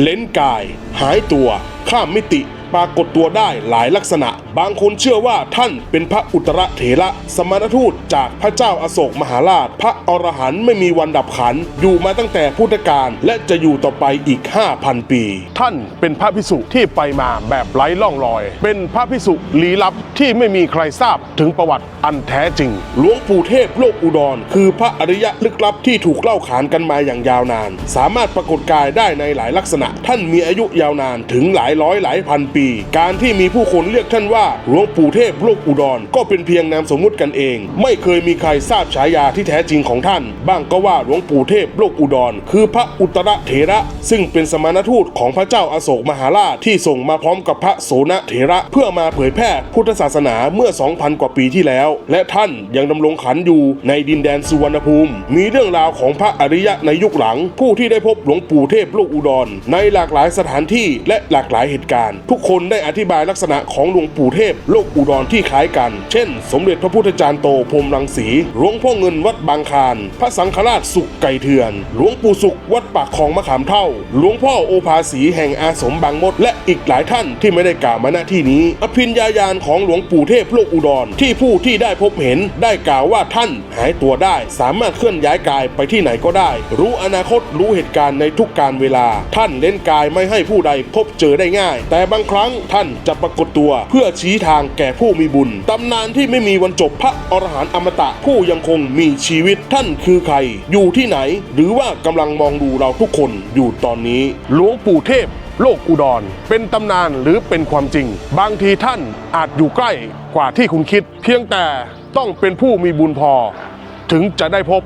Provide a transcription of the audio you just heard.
เลนกาย หายตัว ข้ามมิติ ปรากฏตัวได้หลายลักษณะ บางคนเชื่อว่าท่านเป็นพระอุตรเถระสมณทูตจากพระเจ้าอาโศกมหาราช พระอรหันต์ไม่มีวันดับขัน อยู่มาตั้งแต่พุทธกาลและจะอยู่ต่อไปอีก 5,000 ปี ท่านเป็นพระพิสุที่ไปมาแบบไร้ล่องรอย เป็นพระพิสุลี้ลับที่ไม่มีใครทราบถึงประวัติอันแท้จริง หลวงปู่เทพโลกอุดร คือพระอริยะลึกลับที่ถูกเล่าขานกันมาอย่างยาวนาน สามารถปรากฏกายได้ในหลายลักษณะ ท่านมีอายุยาวนานถึงหลายร้อยหลายพันปีการที่มีผู้คนเรียกท่านว่าหลวงปู่เทพโลกอุดร ก็เป็นเพียงนามสมมุติกันเอง ไม่เคยมีใครทราบฉายาที่แท้จริงของท่าน บ้างก็ว่าหลวงปู่เทพโลกอุดร คือพระอุตรเถระ ซึ่งเป็นสมณทูตของพระเจ้าอาโศกมหาราชที่ส่งมาพร้อมกับพระโสนเถระ เพื่อมาเผยแพร่พุทธศาสนาเมื่อ 2,000 กว่าปีที่แล้ว และท่านยังดำรงขันอยู่ในดินแดนสุวรรณภูมิ มีเรื่องราวของพระอริยะในยุคหลัง ผู้ที่ได้พบหลวงปู่เทพโลกอุดร ในหลากหลายสถานที่และหลากหลายเหตุการณ์ ทุกคนคนได้อธิบายลักษณะของหลวงปู่เทพโลกอุดรที่คล้ายกัน เช่น สมเด็จพระพุทธจารย์โตพรมรังสีหลวงพ่อเงินวัดบางคารพระสังฆราชสุขไก่เถื่อน หลวงปู่สุขวัดปากคลองมะขามเท่า หลวงพ่อโอภาสีแห่งอาสมบางมด และอีกหลายท่านที่ไม่ได้กล่าวมาณที่นี้ อภิญญาญาณของหลวงปู่เทพโลกอุดรที่ผู้ที่ได้พบเห็นได้กล่าวว่าท่านหายตัวได้ สามารถเคลื่อนย้ายกายไปที่ไหนก็ได้ รู้อนาคตรู้เหตุการณ์ในทุกการเวลา ท่านเล่นกายไม่ให้ผู้ใดพบเจอได้ง่าย แต่บางครัรั้งท่านจะปรากฏตัวเพื่อชี้ทางแก่ผู้มีบุญ ตำนานที่ไม่มีวันจบพระอรหันต์อมตะผู้ยังคงมีชีวิตท่านคือใคร อยู่ที่ไหน หรือว่ากำลังมองดูเราทุกคนอยู่ตอนนี้หลวงปู่เทพโลกอุดร เป็นตำนานหรือเป็นความจริง บางทีท่านอาจอยู่ใกล้กว่าที่คุณคิด เพียงแต่ต้องเป็นผู้มีบุญพอ ถึงจะได้พบ